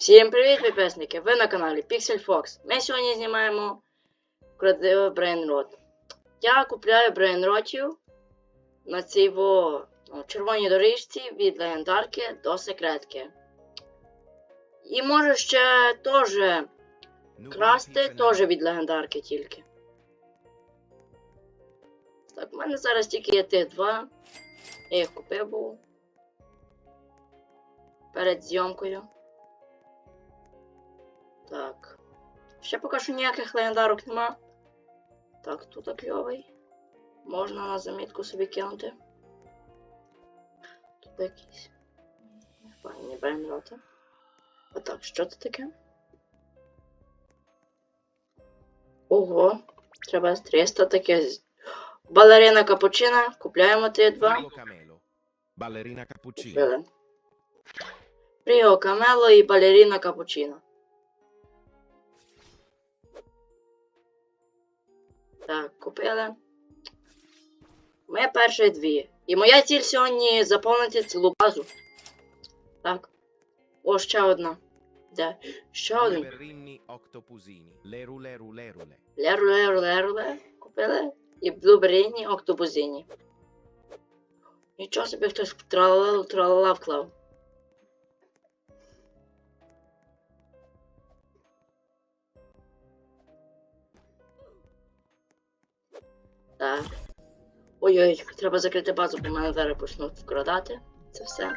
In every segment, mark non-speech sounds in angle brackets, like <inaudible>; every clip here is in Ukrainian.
Всім привіт, підписники! Ви на каналі Pixel Fox. Ми сьогодні знімаємо крадливий брейнрот. Я купляю брейнротів на цій во ну, червоній доріжці від легендарки до секретки. І можу ще теж красти теж від легендарки тільки. Так, в мене зараз тільки є тих два. Я їх купив був. Перед зйомкою. Так. Ще поки що ніяких легендарок нема. Так, тут кльовий. Можна на замітку собі кинути. Тут якісь. Файні брейнроти. Отак, що це таке? Ого, треба 300 таке. Балерина капучина, купляємо ті два. Cappuccina. Купили. Пріо Камело і балерина капучино. Так, купили. Ми перші дві. І моя ціль сьогодні заповнити цілу базу. Так. О, ще одна. Де? Ще один. berrini octopusini. Leru leru lerule. Леру, леру, леру, купили. І блуберіні октобузині. Нічого собі хтось тралала вклав. Так. Ой-ой, треба закрити базу, бо мене зараз почнуть вкрадати. Це все.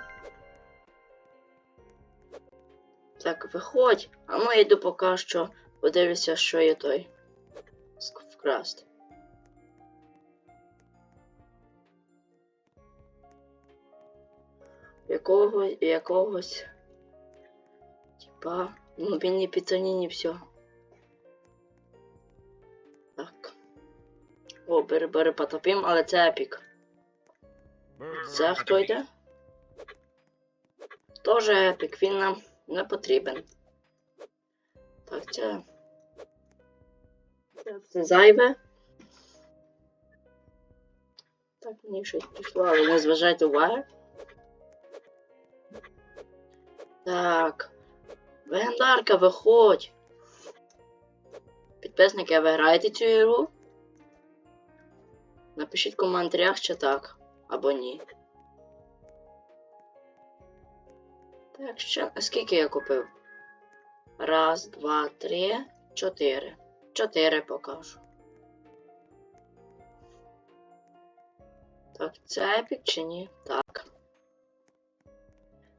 Так, виходь. А ну я йду поки що подивлюся, що є той. Вкрасти. Якого, якогось. Типа, ну він не піцаніні все. О, бери, бери потопім, але це епік. Це хто йде? Тоже епік, він нам не потрібен. Так, це. Це все зайве. Так, мені щось пішло, але не зважайте уваги. Так. Легендарка, виходь. Підписники, ви граєте цю ігру? Напишіть в коментарях, чи так, або ні. Так, ще. Скільки я купив? Раз, два, три, чотири. Чотири покажу. Так, це епік чи ні? Так.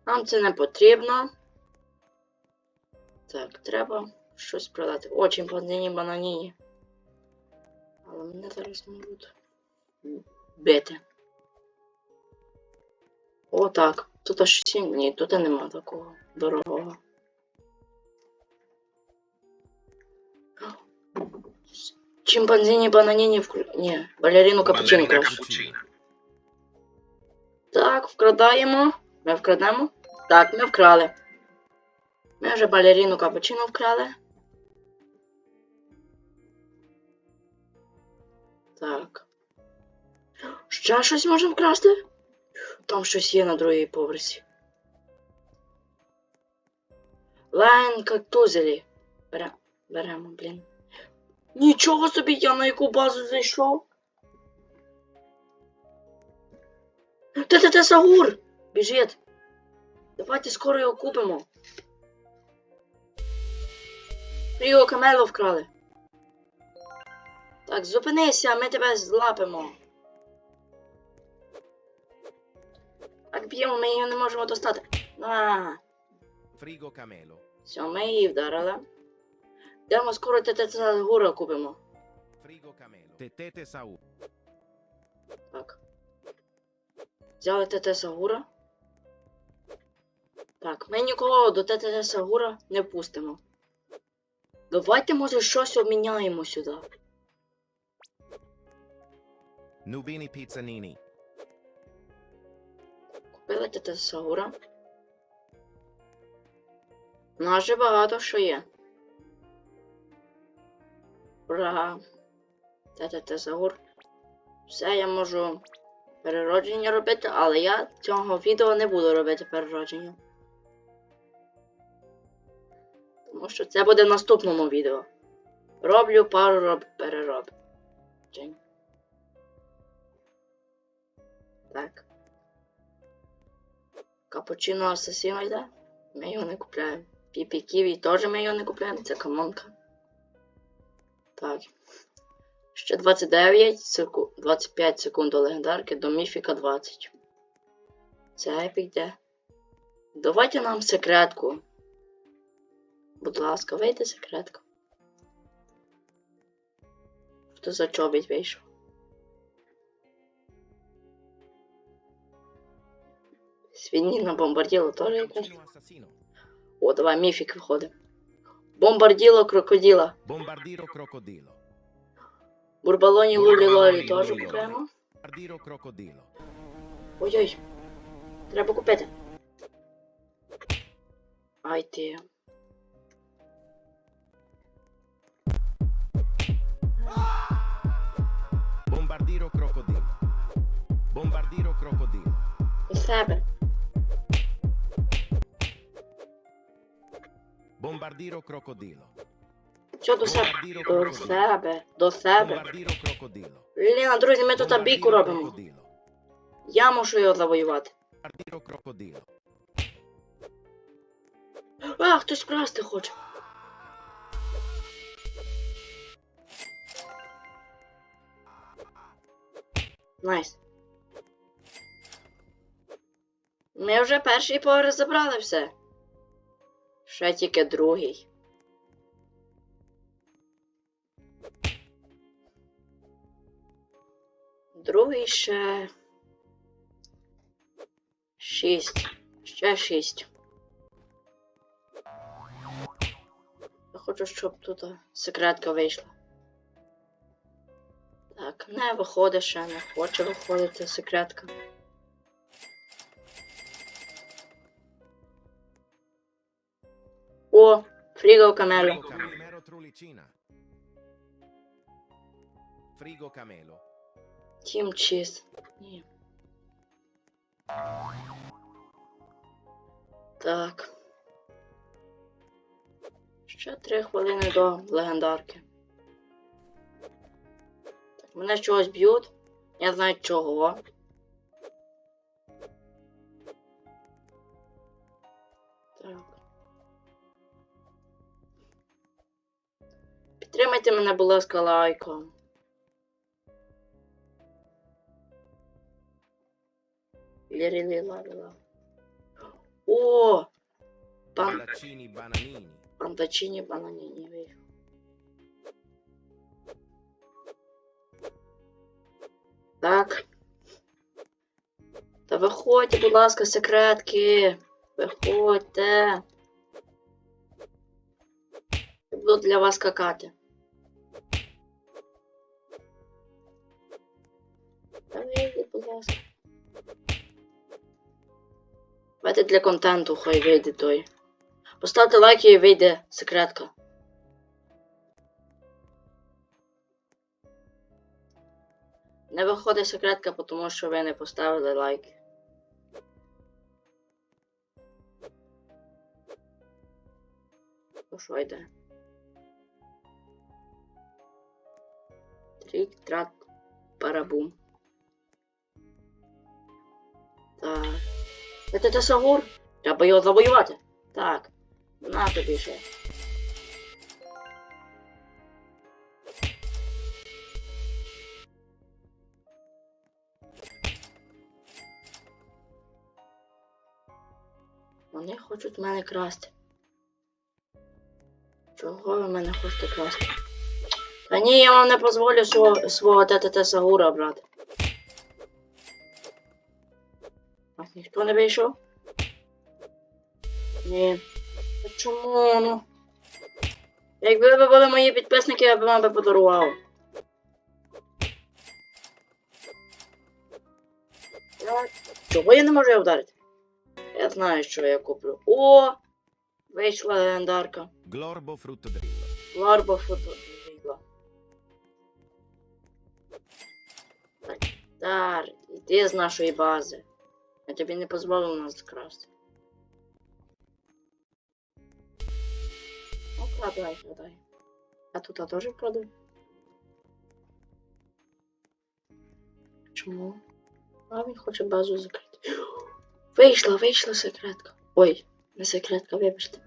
Нам це не потрібно. Так, треба щось продати. О, чимпанзині бананіні. Але мене зараз не будуть бити. О, так. Тут аж сім. Ні, тут нема такого дорогого. Чимпанзині бананіні вклю... Ні, балерину капучино краще. Так, вкрадаємо. Ми вкрадемо? Так, ми вкрали. Ми вже балерину капучино вкрали. Так. Ще щось можемо вкрасти? Там щось є на другій поверсі. Лайн кактузелі. Бере... Беремо, блін. Нічого собі, я на яку базу зайшов. Та-та-та, Саур! Біжить! Давайте скоро його купимо. Ріо Камело вкрали. Так, зупинися, ми тебе злапимо. Так б'ємо, ми її не можемо достати. На, Frigo Camelo. все, ми її вдарили. Йдемо скоро тете Саура купимо. Camelo. Tetete Sau. Так. Взяли ТТ Сагура. Так, ми нікого до ТТ Сагура не пустимо. Давайте, може, щось обміняємо сюди. Nubini Pizzanini. Купили ТТ Сагура. У багато що є. Ура! ТТ Сагур. Все, я можу переродження робити, але я цього відео не буду робити переродження. Тому що це буде в наступному відео. Роблю пару роб... перероб. Так. Капучино асасіно йде. Ми його не купляємо. Піпі Ківі теж ми його не купляємо, це камонка. Так. Ще 29 секунд, 25 секунд до легендарки до міфіка 20. Це епік де. Давайте нам секретку. Будь ласка, вийди секретку. Хто за чобіть вийшов? Свиніна бомбарділо теж якась. О, давай міфік виходить. Бомбарділо крокоділа. Bombardiro crocodilo. Бурбалоні лулі лолі теж купуємо. Bombardiro crocodilo. Ой-ой. Треба купити. Ай ти. Bombardiro crocodilo. Bombardiro crocodilo. До себе. Bombardiro crocodilo. Що до себе? До себе. До себе. Ліна, друзі, ми тут бійку робимо. Я мушу його завоювати. А, хтось красти хоче. Найс. Ми вже перший поверх забрали все. Ще тільки другий. Другий ще. Шість. Ще шість. Я хочу, щоб тут секретка вийшла. Так, не виходить ще, не хоче виходити секретка. Frigo Camelo Trulicina. Frigo Camelo. Тім Чіз. Ні. Так. Ще три хвилини до легендарки. Так, мене чогось б'ють. Я знаю чого. Підтримайте мене, будь ласка, лайком. Лірі-лі-ла-ла-ла. О! Пан... Pallaccini bananini. Пандачині бананіні вийшов. Так. Та виходьте, будь ласка, секретки. Виходьте. Я буду для вас какати. Та будь ласка. Давайте для контенту хай вийде той. Поставте лайк і вийде секретка. Не виходить секретка, тому що ви не поставили лайк. Ну що йде? Трік, трак, парабум. Так. Це те Сагур? Треба його завоювати. Так. На тобі ще. Вони хочуть мене красти. Чого ви мене хочете красти? Та ні, я вам не дозволю свого ТТТ Сагура брати. Не вийшов? Ні. Чому ну? Якби ви були мої підписники, я б вам би подарував. Чого я не можу його вдарити? Я знаю, що я куплю. О! Вийшла легендарка. Glorbo fruttodrillo. Ларба футболігла. Так, Дар, іди з нашої бази. Я тобі не дозволив нас красти. вгадай, вгадай. А тут я теж вкраду. Чому? А він хоче базу закрити. <gasps> Вийшла, вийшла секретка. Ой, не секретка, вибачте.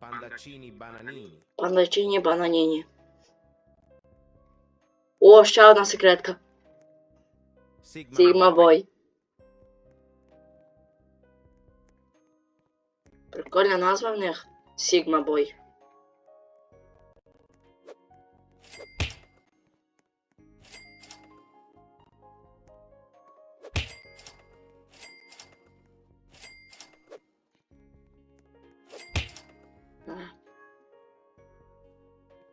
Pandaccini bananini. Пандачині бананіні. О, ще одна секретка. Sigma, Сігма Бой. Прикольна назва в них. Сігма Бой.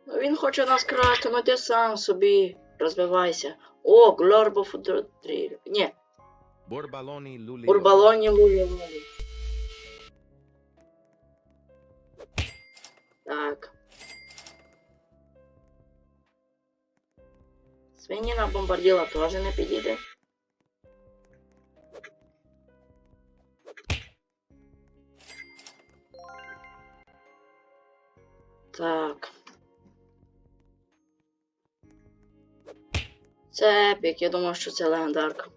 Він хоче нас красти, ну ти сам собі розвивайся. О, Глорбо Фудротріль. Ні, Borbaloni luli. Урбалоні лулі лулі. Свиніна бомбарділа теж не підійде. Так. Це епік, я думав, що це легендарка.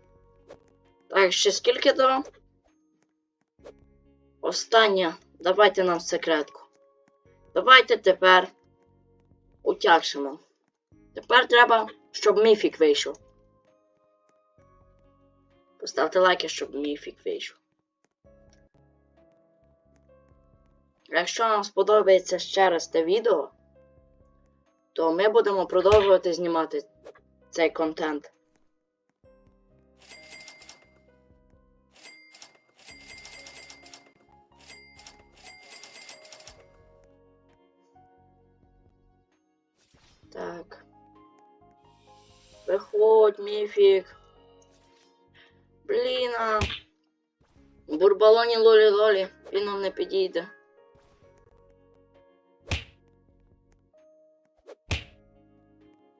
Так, ще скільки до? Остання. Давайте нам секретку. Давайте тепер утягшимо. Тепер треба, щоб міфік вийшов. Поставте лайки, щоб міфік вийшов. Якщо вам сподобається ще раз те відео, то ми будемо продовжувати знімати цей контент. Виходь, міфік. Блін. а. Бурбалоні лолі лолі. Він нам не підійде.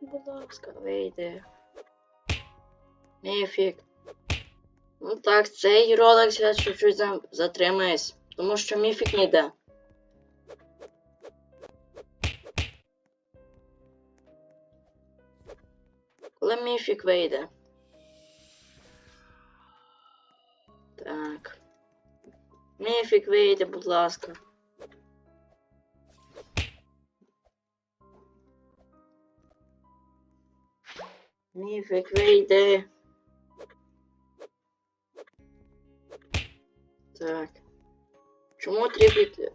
Будь ласка, вийди. Міфік. Ну так, цей ролик зараз чуть-чуть за- затримаюсь, тому що міфік не йде. Коли міфік вийде. Так. Міфік вийде, будь ласка. Міфік вийде. Так. Чому тріпіти?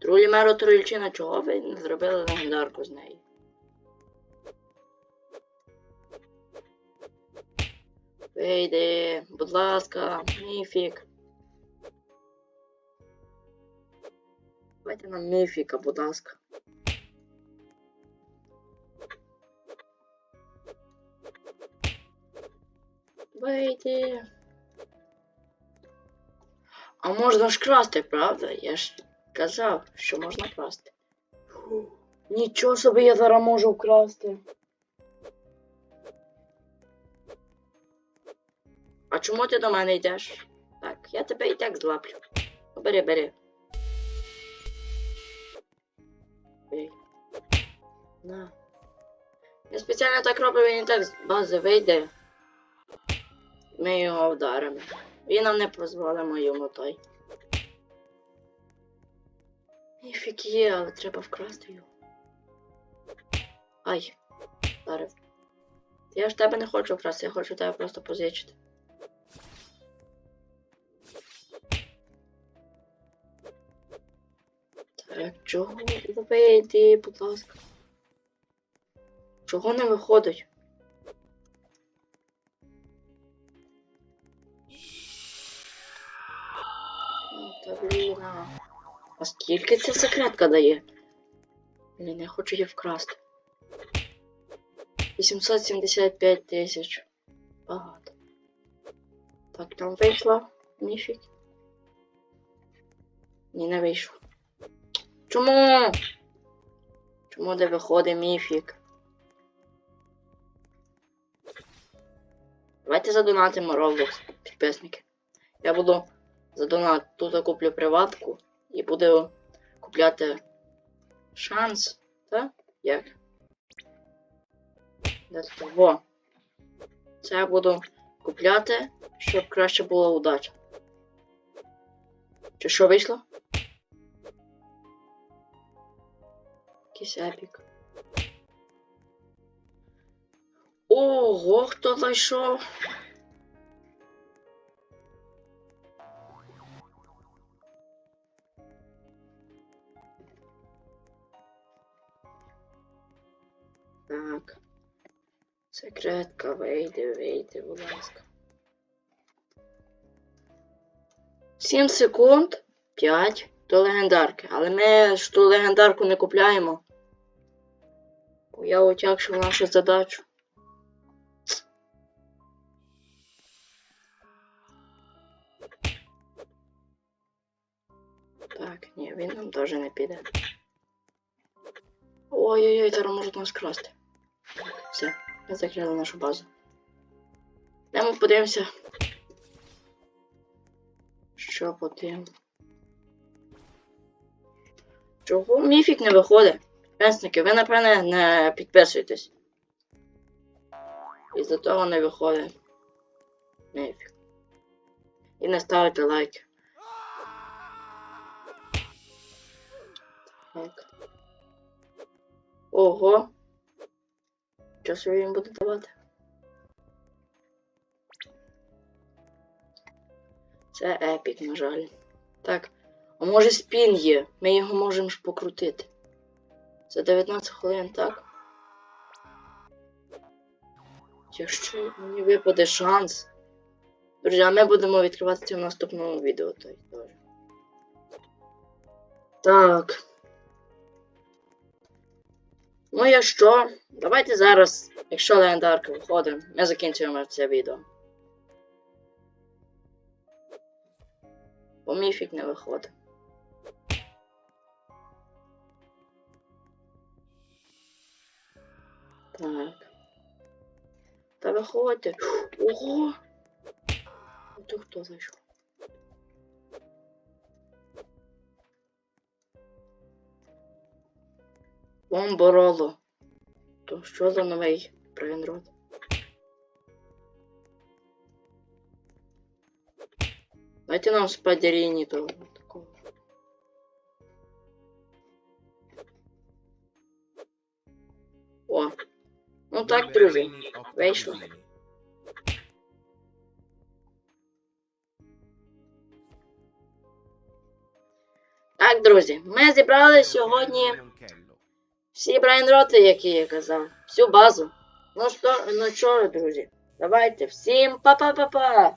Трулі меро Трульчина, чого ви не зробили легендарку з неї? Вийди, будь ласка, міфік. Давайте нам міфіка, будь ласка. Вийди. А можна ж красти, правда? Я ж казав, що можна красти. Фу, Нічого собі я зараз можу вкрасти. Чому ти до мене йдеш? Так, я тебе і так злаплю. Бери, бери. На. Я спеціально так роблю, він і так з бази вийде. Ми його вдаримо. Він нам не дозволимо йому той. Ніфік є, але треба вкрасти його. Ай, вдарив. Я ж тебе не хочу вкрасти, я хочу тебе просто позичити. Так, чого? Вийди, будь ласка. Чого не виходить? А скільки ця секретка дає? Блін, я хочу її вкрасти. 875 тисяч. Багато. Так, там вийшла міфік. Ні, не вийшло. Чому? Чому де виходить міфік? Давайте задонатимо Roblox, підписники. Я буду задонат тут я куплю приватку і буду купляти шанс, так? Як? Во. Це я буду купляти, щоб краще була удача. Чи що вийшло? Якийсь епік. Ого, хто зайшов? Так. Секретка, вийди, вийди, будь ласка. 7 секунд. 5 до легендарки. Але ми ж ту легендарку не купляємо. Я утягшив нашу задачу. Так, ні, він нам теж не піде. Ой-ой-ой, зараз можуть нас красти. Все, ми закрили нашу базу. Йдемо подивимося. Що по тим? Чого міфік не виходить? Пенсники, ви напевне не підписуєтесь. І за того не виходить. Міфік. І не ставите лайки. Так. Ого. Собі він буде давати? Це епік, на жаль. Так. А може спін є? Ми його можемо ж покрутити. За 19 хвилин, так? Якщо мені випаде шанс. Друзі, а ми будемо відкривати це в наступному відео. теж. Так. Ну я що? Давайте зараз, якщо легендарка виходить, ми закінчуємо це відео. Бо міфік не виходить. Так. Та виходьте. Ого! Ото хто зайшов? Бомбороло. То що за новий брейнрод? Дайте нам спадеріні такого. Ну так, друзі. Вийшло. Так, друзі, ми зібрали сьогодні всі брайнроти, які я казав. Всю базу. Ну що, ну що, друзі, давайте всім па-па-па-па!